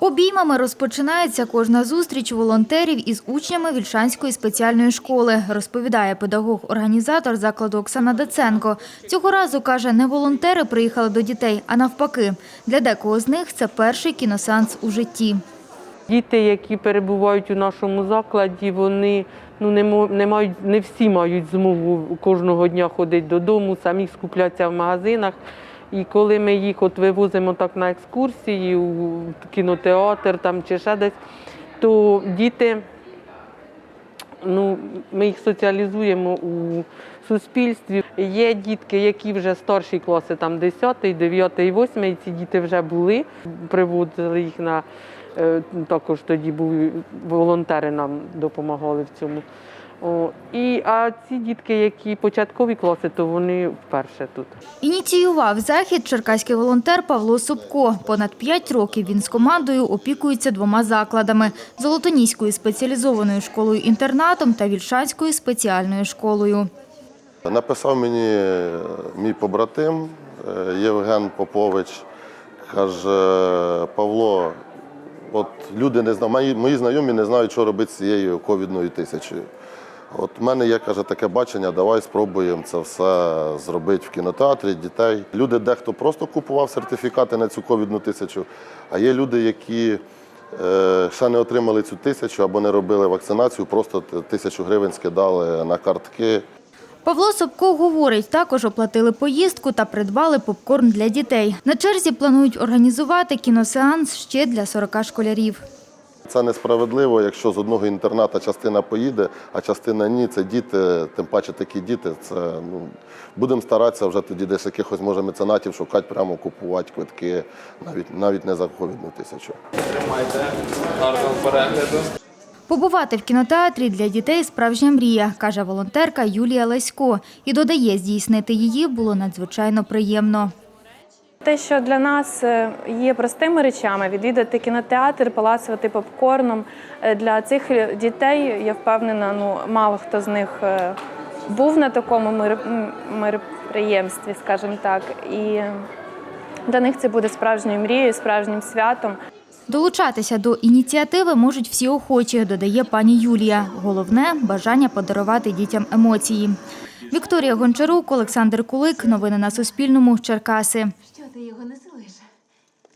Обіймами розпочинається кожна зустріч волонтерів із учнями Вільшанської спеціальної школи, розповідає педагог-організатор закладу Оксана Даценко. Цього разу, каже, не волонтери приїхали до дітей, а навпаки. Для декого з них це перший кіносеанс у житті. Діти, які перебувають у нашому закладі, вони ну не не мають, не всі мають змогу кожного дня ходити додому, самі скупляться в магазинах. І коли ми їх от вивозимо так на екскурсії, у кінотеатр там чи ще десь, то діти, ну, ми їх соціалізуємо у суспільстві. Є дітки, які вже старші класи, там 10, 9, 8, і ці діти вже були, приводили їх на також тоді були волонтери нам допомагали в цьому. О, і, а ці дітки, які початкові класи, то вони вперше тут. Ініціював захід черкаський волонтер Павло Собко. Понад п'ять років він з командою опікується двома закладами – Золотоніською спеціалізованою школою-інтернатом та Вільшанською спеціальною школою. Написав мені е, мій побратим е, Євген Попович. Каже, Павло, от люди не знають, мої, знайомі не знають, що робити з цією ковідною тисячею. От в мене є каже, таке бачення, давай спробуємо це все зробити в кінотеатрі, дітей. Люди дехто просто купував сертифікати на цю ковідну тисячу, а є люди, які е, ще не отримали цю тисячу або не робили вакцинацію, просто тисячу гривень скидали на картки. Павло Собко говорить, також оплатили поїздку та придбали попкорн для дітей. На черзі планують організувати кіносеанс ще для 40 школярів. Це несправедливо, якщо з одного інтерната частина поїде, а частина ні. Це діти, тим паче такі діти. Це ну будемо старатися вже тоді десь якихось може меценатів шукати, прямо купувати квитки, навіть навіть не за ковідну тисячу. Тримайте гарного перегляду. Побувати в кінотеатрі для дітей – справжня мрія, каже волонтерка Юлія Лесько. І додає, здійснити її було надзвичайно приємно. Те, що для нас е, є простими речами, відвідати кінотеатр, палацувати попкорном е, для цих дітей, я впевнена, ну мало хто з них е, був на такому мероприємстві, скажімо так. І для них це буде справжньою мрією, справжнім святом. Долучатися до ініціативи можуть всі охочі, додає пані Юлія. Головне – бажання подарувати дітям емоції. Вікторія Гончарук, Олександр Кулик. Новини на Суспільному. Черкаси.